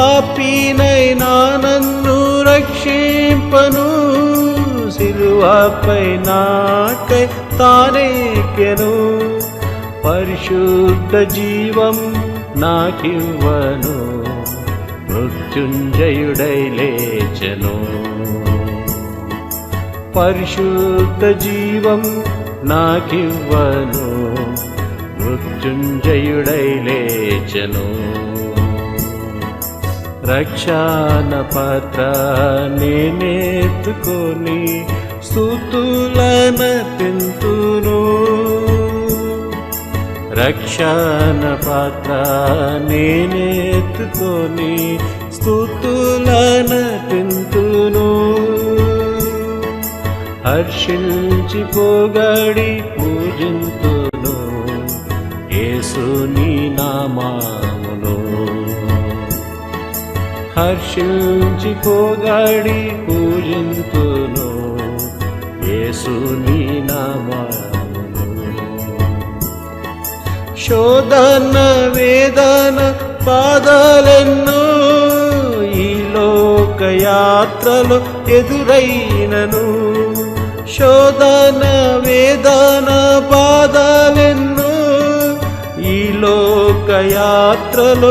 పాపినైనా నన్ను రక్షింపను. సిలువపై నాకై తానేకెను పరిశుద్ధ జీవం నాకివ్వను. మృత్యుంజయుడై లేచను. పరిశుద్ధ జీవం నాకివ్వను. మృత్యుంజయుడై లేచను. రక్షణ పాత్ర నేనెత్తుకొని స్థుతులన తింతును. రక్షణ పాత్ర నేనెత్తుకొని స్థుతులన తింతును. హర్షించి పోగడి పూజింతును. యేసుని నామా హర్షించి పోగడి పూజింతును యేసుని నామామును. శోధన వేదన బాధలెన్నో ఈ లోకయాత్రలు ఎదురైనను. శోధన వేదన బాధలెన్నో ఈ లోకయాత్రలు